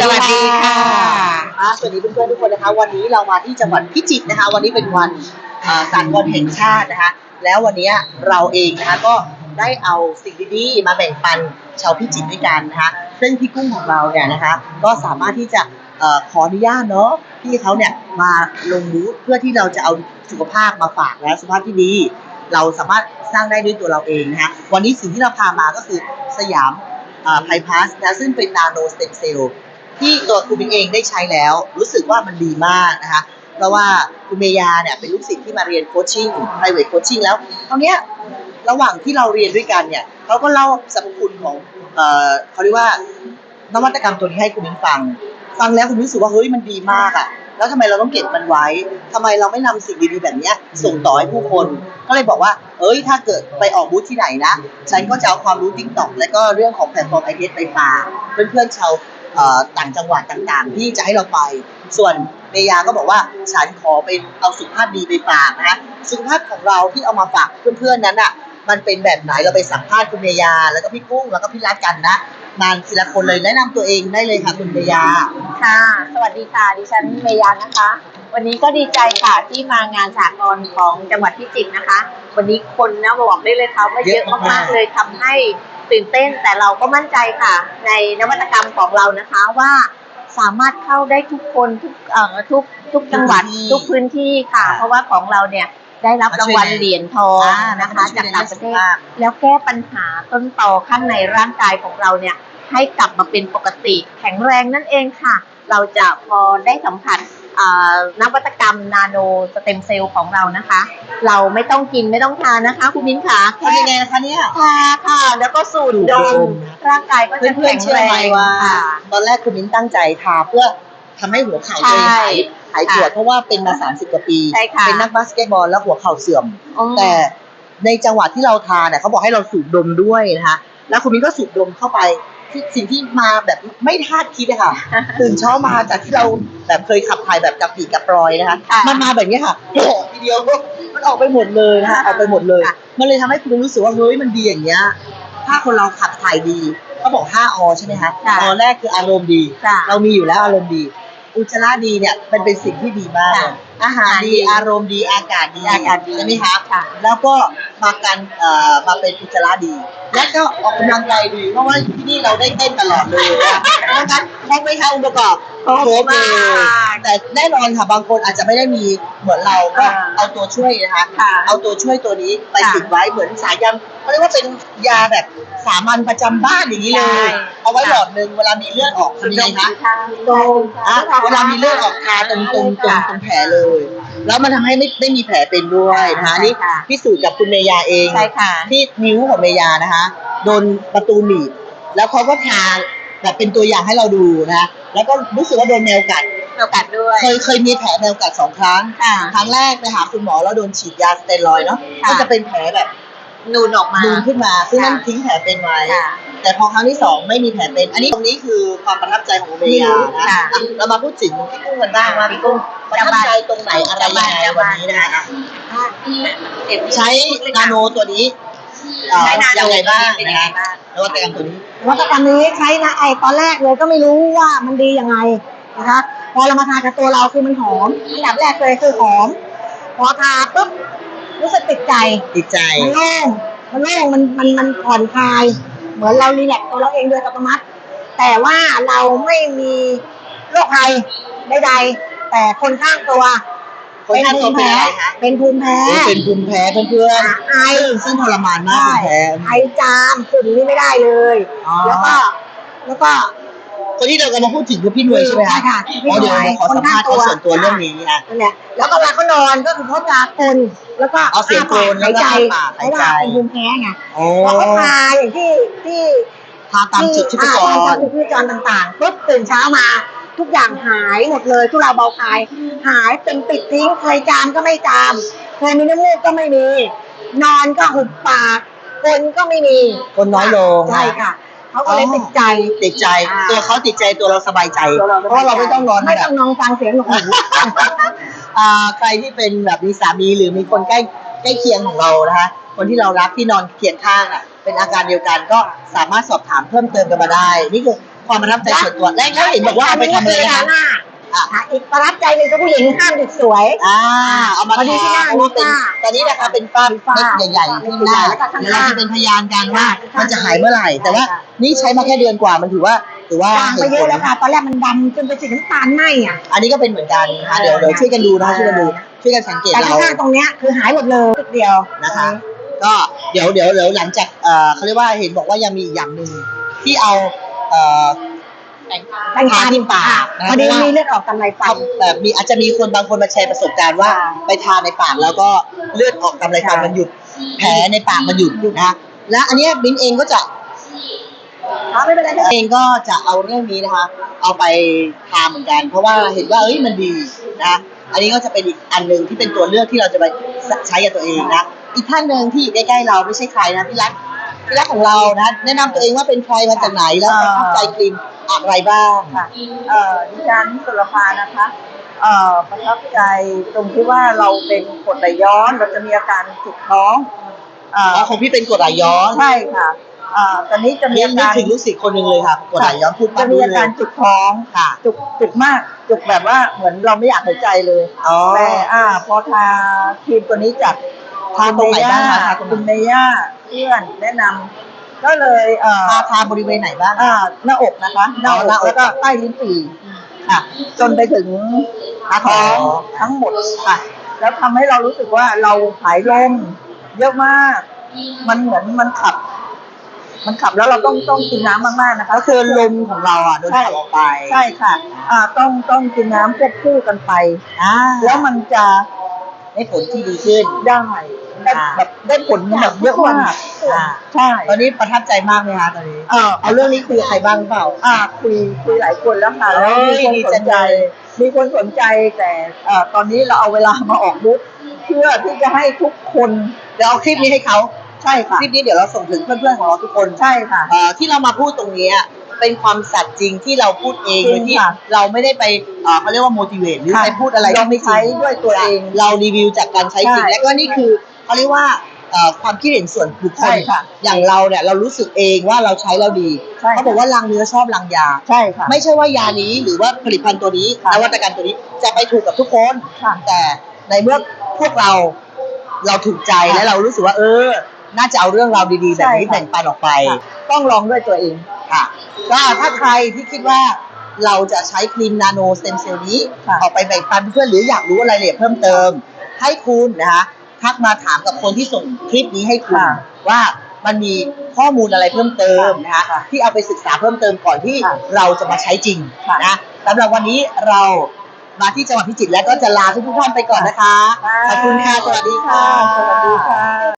สวัสดีค่ะอ่าสวัสดีเพื่อนๆทุกคนนะคะ วันนี้เรามาที่จังหวัดพิจิตรนะคะ วันนี้เป็นวันอ่าสากลแห่งชาตินะคะ แล้ววันนี้เราเองนะคะก็ได้เอาสิ่งดีๆมาแบ่งปันชาวพิจิตรด้วยกันนะคะซึ่งพี่กุ้งของเราเนี่ยนะคะ ก็สามารถที่จะเอ่อขออนุญาตเนาะพี่เขาเนี่ยมาลงบูธเพื่อที่เราจะเอาสุขภาพมาฝากและสุขภาพที่ดี เราสามารถสร้างได้ด้วยตัวเราเองนะคะวันนี้สิ่งที่เราพามาก็คือสยาม ไพพาสนะซึ่งเป็นนาโนสเต็มเซลล์ที่ตัวคุณเองได้ใช้แล้ว รู้สึกว่ามันดีมากนะคะเพราะว่าคุณเมยาเนี่ยเป็นลูกศิษย์ที่มาเรียนโคชชิ่ง private coaching แล้วคราวเนี้ยระหว่างที่เราเรียนด้วยกันเนี่ยเขาก็เล่าสรรพคุณของเอ่อเขาเรียกว่านวัตกรรมตัวนี้ให้คุณมิ้นฟัง ฟังแล้วคุณรู้สึกว่าเฮ้ยมันดีมากอะแล้วทำไมเราต้องเก็บมันไว้ทำไมเราไม่นำสิ่งดีๆแบบเนี้ยส่งต่อให้ผู้คน ก็เลยบอกว่า เอ้ยถ้าเกิดไปออกบูธที่ไหนนะ ฉันก็จะเอาความรู้ติ๊กต็อกและก็เรื่องของแพลตฟอร์มไอเไปฝากเพื่อนๆชาวต่างจังหวัดต่างๆ ที่จะให้เราไป ส่วนเมยาก็บอกว่าฉันขอไปเอาสุขภาพดีไปฝากนะสุขภาพของเราที่เอามาฝากเพื่อนๆนั้นอะมันเป็นแบบไหนเราไปสัมภาษณ์คุณเมยา แล้วก็พี่กุ้งแล้วก็พี่รัตกันนะนานทีละคนเลยแนะนำตัวเองได้เลยค่ะคุณเมยา ค่ะ สวัสดีค่ะ ดิฉันเมยานะคะ วันนี้ก็ดีใจค่ะที่มางานสากลของจังหวัดพิจิตรนะคะ วันนี้คนนะบอกได้เลยค่ะว่าเยอะเยอะมามากกๆเลยทำให้ตื่นเต้นแต่เราก็มั่นใจค่ะ ในนวัตกรรมของเรานะคะว่าสามารถเข้าได้ทุกคนทุกเอ่อทุกทุกจังหวัดทุกพื้นที่ทุกพื้นที่ค่ะค่ะ เพราะว่าของเราเนี่ยได้รับรางวัลมาช่วยในเหรียญทองอ่านะคะมาช่วยจากต่างประเทในศเรื่องสุขภาพแล้วแก้ปัญหาต้นตอข้างในร่างกายของเราเนี่ยให้กลับมาเป็นปกติแข็งแรงนั่นเองค่ะ เราจะพอได้สัมผัสอ่า นวัตกรรมนาโนสเต็มเซลล์ของเรานะคะ เราไม่ต้องกินไม่ต้องทานนะคะ คุณมิ้นขาทำยังไงนะคะเนี่ยทาค่ะ แล้วก็สูดสูดดดมมร่างกายก็จะเพื่อแข็นงๆเชื่อแรไหมงว่า ค่ะ ตอนแรกคุณมิ้นตั้งใจทาเพื่อทำให้หัวเข่าตัวเองหายหายปวดเพราะว่าเป็นมา 30 กว่าปี ใช่ค่ะ เป็นนักบาสเกตบอลแล้วหัวเข่าเสื่อมอ๋อแต่ในจังหวะที่เราทาเนี่ยเขาบอกให้เราสูดดมด้วยนะคะ แล้วคุณมิ้นก็สูดดมเข้าไป ที่สิ่งที่มาแบบไม่คาดคิดอะค่ะ ตื่นเช้ามาจากที่เราแบบเคยขับถ่ายแบบกับปีกับปลอยนะคะค่ะมันมาแบบนี้ค่ะโผล่ทีเดียวมันออกไปหมดเลยนะคะออกไปหมดเลยค่ะมันเลยทำให้คุณรู้สึกว่าเฮ้ยมันดีอย่างเงี้ย ถ้าคนเราขับถ่ายดีเขาบอก5อใช่ไหมคะค่ะอแรกคืออารมณ์ดีค่ะเรามีอยู่แล้วอารมณ์ดี อุจจาระดีเนี่ยมันเป็นสิ่งที่ดีมาก ค่ะอาหารดีอาหารดีอารมณ์ดีอากาศดีอากาศดีใช่ไหมคะค่ะแล้วก็มากันเอ่อมาเป็นอุจจาระดี แล้วก็ออกกำลังกายดี เพราะว่าที่นี่เราได้เต้นตลอดเลยนะคะดังนั้นครบไหมคะองค์ประกอบ ครบเลยมากแต่แน่นอนค่ะบางคนอาจจะไม่ได้มีเหมือนเราก็อ่าเอาตัวช่วยนะคะค่ะเอาตัวช่วยตัวนี้ไปค่ะติดไว้เหมือนสายยำเขาเรียกว่าเป็นยาแบบสามัญประจำบ้านอย่างนี้เลใช่ยเอาไว้หลอดหนึ่งเวลามีเลือดออกทำยังไงคะโดมอะเวลามีเลือดออกทาตรงตรงตรงตรงแผลเลย แล้วมันทำให้ไม่ไม่มีแผลเป็นด้วยนะคะใช่นี่ค่ะพิสูจน์กับคุณเมยาเองใช่ค่ะที่นิ้วของเมยานะคะโดนประตูหนีบแล้วเขาก็ทา แบบเป็นตัวอย่างให้เราดูนะคะแล้วก็รู้สึกว่าโดนแมวกัดมีโอกาสด้วย เคยเคยมีแผลแมวกัดสองครั้ง ค่ะ ครั้งแรกไปหาคุณหมอแล้วโดนฉีดยาสเตียรอยด์เนาะค่ะ ก็จะเป็นแผลแบบนูนออกมา นูนขึ้นมา ซึ่งนั่นค่ะ ทิ้งแผลเป็นไว้ ค่ะ แต่พอครั้งที่สองไม่มีแผลเป็น อันนี้ตรงนี้คือความประทับใจของเมยานะค่ะอะเรามาพูดถึงพี่กุ้งกันบ้างว่าพี่กุ้งประทับใจตรงไหนอะไรยังไงวันนี้นะคะ ใช้นาโนตัวนี้เอ่อใช้นาโนยังไงบ้างเป็นนะยังไงคะบ้าง นวัตกรรมตัวนี้นวัตกรรมนี้ใช้นะไอตอนแรกเลยก็ไม่รู้ว่ามันดียังไงนะคะพอเรามาทากับตัวเราคือมันหอมอันดับแรกเลยคือหอม พอทาปุ๊บรู้สึกติดใจติดใจมันโล่งมันโล่งมันมันมันผ่อนคลาย เหมือนเรารีแลกซ์ตัวเราเองโดยอัตโนมัติ แต่ว่าเราไม่มีโรคภัยใดๆแต่คนข้างตัว คนข้างตัวเป็นอะไรคะ เป็นภูมิแพ้โอ้เป็นภูมิแพ้เพื่อนไอๆซึ่งทรมานมากภูมิแพ้ไอจามฝุ่นนี่ไม่ได้เลยอ๋อแล้วก็ แล้วก็คนที่เรากำลังพูดถึงคือพี่หน่วยใช่ไหมคะใช่ค่ะพี่อ๋อเดี๋ยวหน่วยขอสัมภาษณ์เขาส่วนตัวเรื่องนี้อะนั่นแหละแล้วก็เวลาเขานอนก็คือเขาจะกลนแล้วก็เอาเสียงกรนแล้วก็หายใจอ้าปากเพราะว่าหายใจเป็นภูมิแพ้ไงโอ้พอเขาทาอย่างที่ที่ทาตามจุดที่ประจอ่ารตามจุดที่ประจรต่างๆปุ๊บตื่นเช้ามา ทุกอย่างหายหมดเลยทุเราเบาคลาย หายเป็นปิดทิ้งเคยจามก็ไม่จามเคยมีน้ำมูกก็ไม่มี นอนก็หุบปาก คนก็ไม่มีคนน้อยลง ใช่ค่ะเขาก็เลยติดใจติดใจอ่าตัวเขาติดใจตัวเราสบายใจตัวเพราะเราไม่ต้องนอนไม่แบต้บองนอนฟังเสียงหนวกหูอ่าใครที่เป็นแบบมีสามีหรือมีคนใกล้ใกล้เคียงของเรานะคะคนที่เรารักที่นอนเคียงข้างอะเป็นอาการเดียวกันก็สามารถสอบถามเพิ่มเติมกันมาได้ นี่คือ ความประทับใจส่วนตัวแล้วแล้วเห็นบอกว่าเอาไปทำอะไรนะคะหน้าอะอะอีกประทับใจหนึ่งก็ผู้หญิงห้ามหยุดสวย อ่า เอามาพอดีที่หน้าเพราะว่าเป็นมีฝ้าตอนนี้นะคะเป็นฝ้ามีฝ้าเม็ดใหญ่ๆที่หน้าแล้วก็ข้างๆเดี๋ยวเราจะเป็นพยานกันว่าข้างๆมันจะหายเมื่อไหร่ แต่ว่า ใช่ค่ะ นี่ใช้มาแค่เดือนกว่ามันถือว่าถือว่าจางไปเยอะแล้วค่ะ ตอนแรกมันดำจนเป็นสีน้ำตาลไหมอะ อันนี้ก็เป็นเหมือนกันนะคะเดี๋ยวเดี๋ยวช่วยกันดูนะคะช่วยกันดูช่วยกันสังเกตแต่เรา ข้างๆตรงเนี้ยคือหายหมดเลยนิดเดียวนะคะ ก็เดี๋ยวเดี๋ยวเดี๋ยวหลังจากเอ่อเขาเรียกว่าเห็นบอกว่ายังมีอีกอย่างหนึ่งที่เอา เอ่อตั้งทาที่ปากนะพอดีเพราะว่ามีเลือดออกตามไรฟัเอานแบบมีอาจจะมีคนบางคนมาแชร์ประสบการณ์ว่าค่ะไปทาในปากแล้วก็เลือดออกตามไรฟันค่ะมันหยุด แผลในปากมันหยุดนะและอันเนี้ยบิ้นเองก็จะอ๋อไม่เป็นไรเองก็จะเอาเรื่องนี้นะคะ เอาไปทาเหมือนกัน เพราะว่าเห็นว่าเอ้ยมันดีนะ อันนี้ก็จะเป็นอีกอันหนึ่งที่เป็นตัวเลือกที่เราจะไปใช้กับตัวเองนะ อีกท่านหนึ่งที่อยู่ใกล้ๆเราไม่ใช่ใครนะพี่รัก พี่รักของเรานะ แนะนำตัวเองว่าเป็นใครมาจากไหนแล้วประทับใจครีมอะไรบ้างค่ะเอ่อดิฉันสุรภานะคะ เอ่อประทับใจตรงที่ว่าเราเป็นกรดไหลย้อนเราจะมีอาการจุกท้องเอ่อ๋ออของพี่เป็นกรดไหลย้อนใช่ค่ะเอ่อตอนนี้จะมีนี่อานึกการ ถึงลูกศิษย์คนหนึ่งเลยค่ะกรดไหลย้อนพูดปั๊จะบมีรู้อาเลการย จุกท้องค่ะ จุกจุกมากจุกแบบว่าเหมือนเราไม่อยากหายใจเลย อ๋อ แต่อ่า พอทาครีมตัวนี้จากทาตรงไหนบ้างคะทาตรงไหน คุณเมย่า เพื่อนแนะนำก็เลยเอ่อทาทาบริเวณไหนบ้าง อ่าหน้าอกนะคะหน้าอกหน้าอก แล้วก็ใต้ลิ้นปี่ค่ะ จนไปถึงหน้าท้ท้อองงทั้งหมดค่ะ แล้วทำให้เรารู้สึกว่าเราหายลมเยอะมาก มันเหมือนมันขับ มันขับแล้วเราต้องต้องกินน้ำมากๆนะคะ ก็คือลมของเราอะโดนขับออกไปใช่ค่ะ อ่าต้องต้องกินน้ำควบคู่กันไป อ่าแล้วมันจะได้ผลที่ดีขึ้น ได้ ได้อ่าแบบได้ผลแบบเยอะมากอ่าใช่ตอนนี้ประทับใจมากไหมคะตอนนี้เออเอาเรื่องนี้คุยกับใครบ้างหรือเปล่า อ่า คุยคุยหลายคนแล้วค่ะแล้วเอ้มียคนดีสจันงใจเลยมีคนสนใจแต่เอ่อตอนนี้เราเอาเวลามาออกบูธเพื่อที่จะให้ทุกคนเดี๋ยวเอาคลิปนี้ให้เขาใช่ค่ะคลิปนี้เดี๋ยวเราส่งถึงเพื่อนๆของเราทุกคนใช่ค่ะเอ่อที่เรามาพูดตรงนี้อะเป็นความสัตย์จริงที่เราพูดเองจริโดงยที่ค่ะเราไม่ได้ไปเอ่อเขาเรียกว่า motivate หรือค่ะไปพูดอะไรเราที่ไม่จริใช้งด้วยตัวเอง เรารีวิวจากการใช้จริงใช่และก็นี่คือ เขาเรียกว่าเอ่อความคิดเห็นส่วนบุคคใช่ลค่ะอย่างเราเนี่ยเรารู้สึกเองว่าเราใช้แล้วดีใช่ค่ะ เขาบอกว่าลังเนื้อชอบลังยา ใช่ค่ะ ไม่ใช่ว่ายานี้หรือว่าผลิตภัณฑ์ตัวนี้ค่ะนวัตกรรมตัวนี้จะไปถูกกับทุกคน ค่ะแต่ในเมื่อพวกเราเราถูกใจค่ะและเรารู้สึกว่า เออ น่าจะเอาเรื่องราวดีๆ แบบนี้ใช่ค่ะแบ่งปันออกไป ค่ะ ต้องลองด้วยตัวเองค่ะก็ถ้าใครที่คิดว่าเราจะใช้ครีมนาโนสเต็มเซลล์นี้ ค่ะ ออกไปแบ่งปันเพื่อนหรืออยากรู้อะไรายละเอียดเพิ่มเติม ให้คุณนะคะ ทักมาถามกับคนที่ส่งคลิปนี้ให้คุณค่ะว่ามันมีข้อมูลอะไรเพิ่มเติมนะคะค่ะที่เอาไปศึกษาเพิ่มเติมก่อนที่ค่ะเราจะมาใช้จริงค่ะนะสำหรับวันนี้เรามาที่จังหวัดพิจิตรแล้วก็จะลาทุกๆท่านไปก่อนนะคะขอบคุณค่ะ สวัสดีค่ะ สวัสดีค่ะ